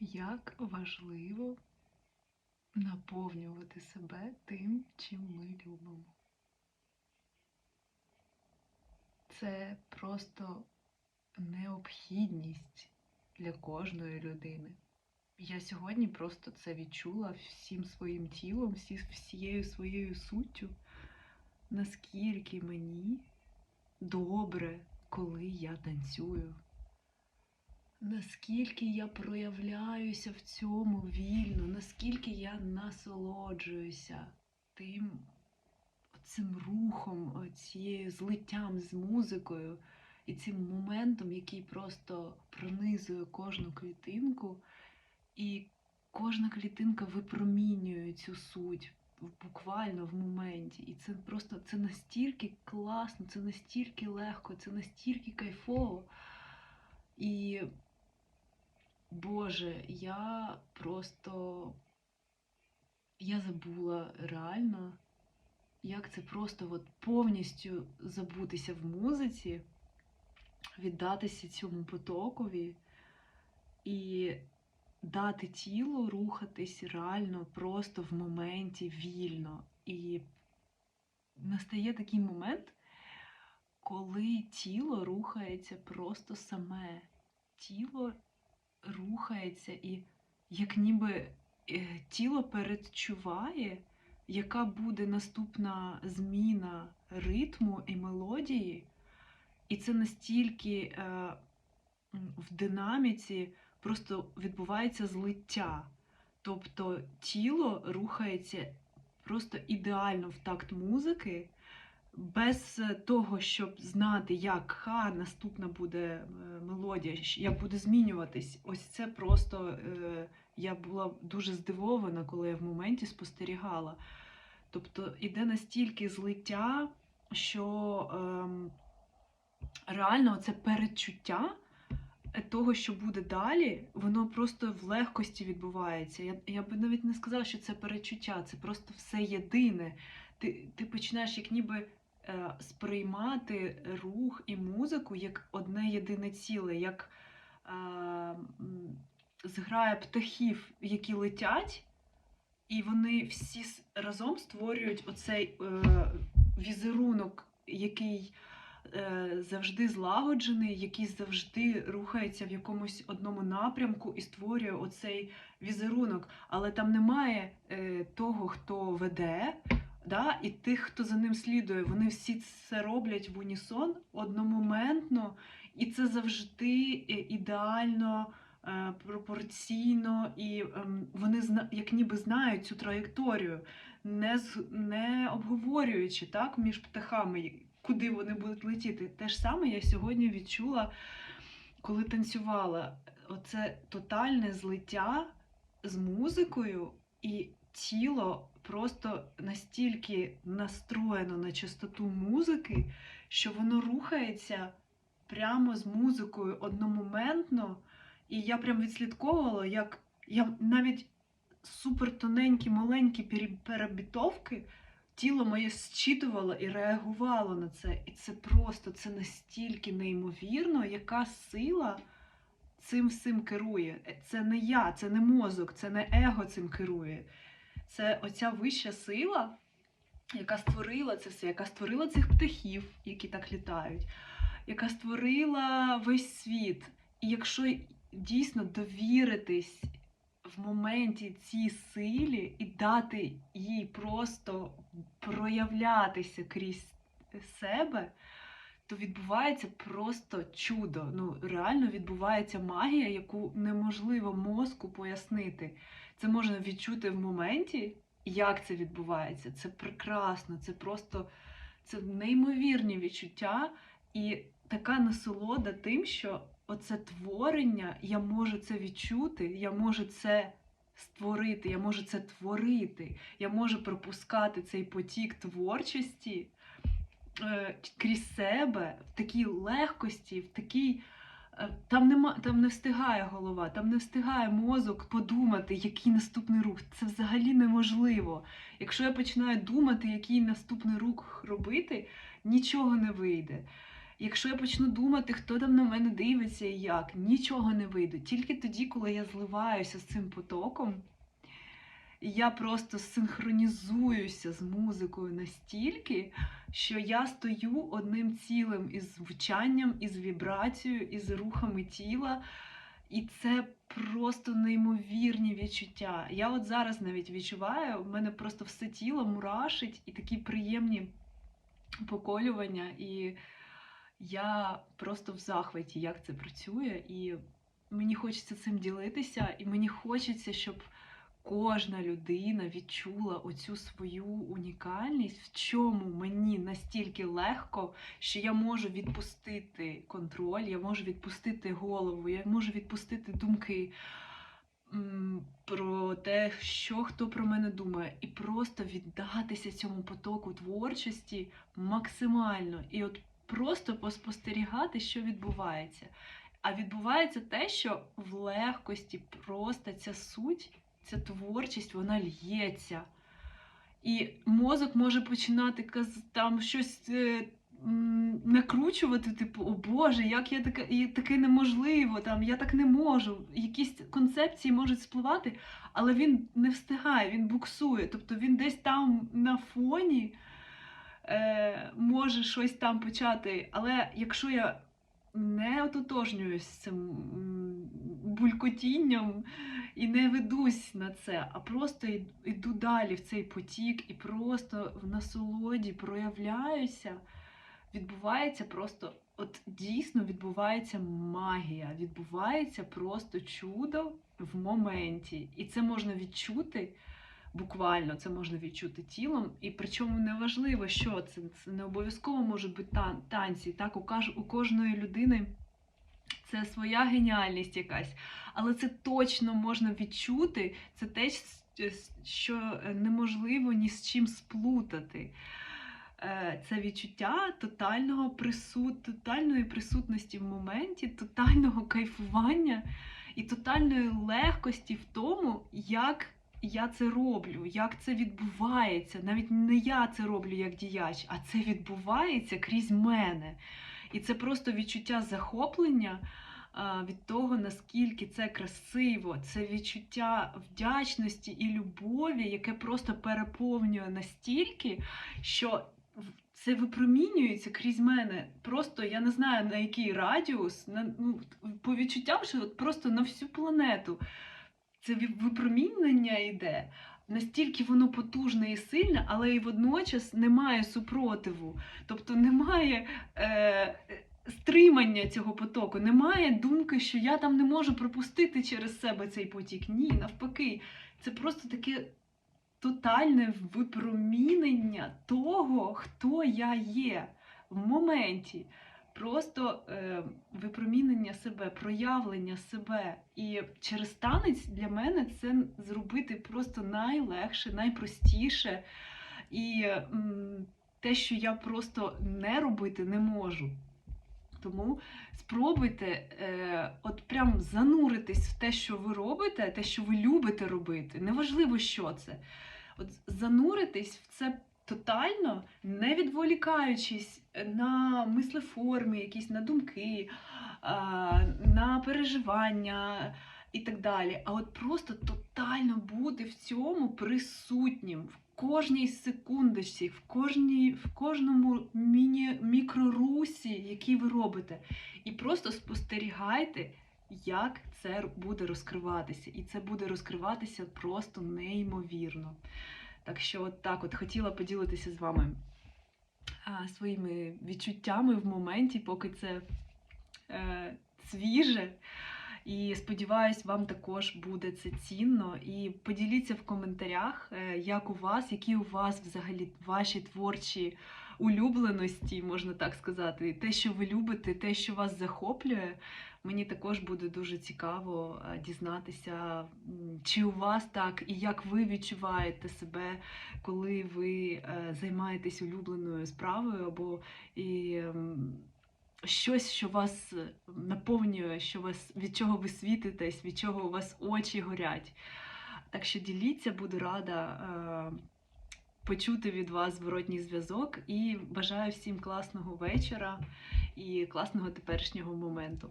як важливо наповнювати себе тим, чим ми любимо. Це просто необхідність для кожної людини. Я сьогодні просто це відчула всім своїм тілом, всією своєю суттю, наскільки мені добре, коли я танцюю. Наскільки я проявляюся в цьому вільно, наскільки я насолоджуюся тим цим рухом, цією злиттям з музикою і цим моментом, який просто пронизує кожну клітинку, і кожна клітинка випромінює цю суть буквально в моменті. І це просто це настільки класно, це настільки легко, це настільки кайфово. І Боже, я просто я забула реально, як це просто от повністю забутися в музиці, віддатися цьому потокові і дати тілу рухатись реально просто в моменті вільно. І настає такий момент, коли тіло рухається просто саме. Тіло рухається і як ніби е, тіло передчуває, яка буде наступна зміна ритму і мелодії. І це настільки е, в динаміці просто відбувається злиття. Тобто тіло рухається просто ідеально в такт музики, без того, щоб знати, яка наступна буде е, мелодія, як буде змінюватись. Ось це просто е, я була дуже здивована, коли я в моменті спостерігала. Тобто іде настільки злиття, що ем, реально це передчуття е, того, що буде далі, воно просто в легкості відбувається. Я, я би навіть не сказала, що це передчуття, це просто все єдине. Ти, ти починаєш як ніби сприймати рух і музику як одне єдине ціле, як е, зграя птахів, які летять, і вони всі разом створюють оцей е, візерунок, який е, завжди злагоджений, який завжди рухається в якомусь одному напрямку і створює оцей візерунок. Але там немає е, того, хто веде, да, і тих, хто за ним слідує. Вони всі це роблять в унісон одномоментно, і це завжди е, ідеально. е, Пропорційно, і ем, вони зна- як ніби знають цю траєкторію, не, не обговорюючи так між птахами, куди вони будуть летіти. Те ж саме я сьогодні відчула, коли танцювала. Оце тотальне злиття з музикою, і тіло просто настільки настроєно на частоту музики, що воно рухається прямо з музикою одномоментно. І я прям відслідковувала, як я навіть супертоненькі, маленькі перебітовки тіло моє зчитувало і реагувало на це. І це просто це настільки неймовірно, яка сила цим всім керує. Це не я, це не мозок, це не его цим керує. Це оця вища сила, яка створила це все, яка створила цих птахів, які так літають, яка створила весь світ. І якщо дійсно довіритись в моменті цій силі і дати їй просто проявлятися крізь себе, то відбувається просто чудо. Ну, реально відбувається магія, яку неможливо мозку пояснити. Це можна відчути в моменті, як це відбувається. Це прекрасно, це просто це неймовірні відчуття і така насолода тим, що оце творення, я можу це відчути, я можу це створити, я можу це творити, я можу пропускати цей потік творчості е, крізь себе в такій легкості, в такій. Е, Там нема, там не встигає голова, там не встигає мозок подумати, який наступний рух. Це взагалі неможливо. Якщо я починаю думати, який наступний рух робити, нічого не вийде. Якщо я почну думати, хто там на мене дивиться і як, нічого не вийде. Тільки тоді, коли я зливаюся з цим потоком, я просто синхронізуюся з музикою настільки, що я стою одним цілим із звучанням, із вібрацією, із рухами тіла. І це просто неймовірні відчуття. Я от зараз навіть відчуваю, в мене просто все тіло мурашить і такі приємні поколювання. І я просто в захваті, як це працює. І мені хочеться цим ділитися, і мені хочеться, щоб кожна людина відчула оцю свою унікальність, в чому мені настільки легко, що я можу відпустити контроль, я можу відпустити голову, я можу відпустити думки про те, що хто про мене думає, і просто віддатися цьому потоку творчості максимально. І от просто поспостерігати, що відбувається. А відбувається те, що в легкості просто ця суть, ця творчість, вона л'ється. І мозок може починати там щось е, накручувати, типу, о Боже, як я таке, і таке неможливо, там, я так не можу. Якісь концепції можуть спливати, але він не встигає, він буксує. Тобто він десь там на фоні е, може щось там почати. Але якщо я не ототожнююсь цим булькотінням і не ведусь на це, а просто йду далі в цей потік і просто в насолоді проявляюся, відбувається просто, от дійсно відбувається магія, відбувається просто чудо в моменті. І це можна відчути. Буквально це можна відчути тілом, і причому не важливо, що це. Це не обов'язково можуть бути тан- танці. Так, у, кожної людини це своя геніальність якась, але це точно можна відчути. Це те, що неможливо ні з чим сплутати. Е, Це відчуття тотального присут... тотальної присутності в моменті, тотального кайфування і тотальної легкості в тому, як я це роблю, як це відбувається. Навіть не я це роблю як діяч, а це відбувається крізь мене. І це просто відчуття захоплення від того, наскільки це красиво, це відчуття вдячності і любові, яке просто переповнює настільки, що це випромінюється крізь мене. Просто я не знаю на який радіус, на, ну, по відчуттям, що от просто на всю планету це випромінення йде. Настільки воно потужне і сильне, але і водночас немає супротиву. Тобто немає е, стримання цього потоку, немає думки, що я там не можу пропустити через себе цей потік. Ні, навпаки, це просто таке тотальне випромінення того, хто я є в моменті. Просто е, випромінення себе, проявлення себе. І через танець для мене це зробити просто найлегше, найпростіше. І м, те, що я просто не робити не можу. Тому спробуйте е, от прям зануритись в те, що ви робите, те, що ви любите робити. Неважливо, що це. От зануритись в це тотально, не відволікаючись на мислеформи, якісь на думки, на переживання і так далі. А от просто тотально бути в цьому присутнім в кожній секундочці, в кожній, в кожному міні, мікрорусі, який ви робите. І просто спостерігайте, як це буде розкриватися. І це буде розкриватися просто неймовірно. Так що, от так от хотіла поділитися з вами а, своїми відчуттями в моменті, поки це е, свіже. І сподіваюсь, вам також буде це цінно. І поділіться в коментарях, е, як у вас, які у вас взагалі ваші творчі улюбленості, можна так сказати, те, що ви любите, те, що вас захоплює. Мені також буде дуже цікаво е, дізнатися, чи у вас так, і як ви відчуваєте себе, коли ви е, займаєтесь улюбленою справою, або і, щось, що вас е, наповнює, що вас, від чого ви світитесь, від чого у вас очі горять. Так що діліться, буду рада почути від вас зворотній зв'язок і бажаю всім класного вечора і класного теперішнього моменту.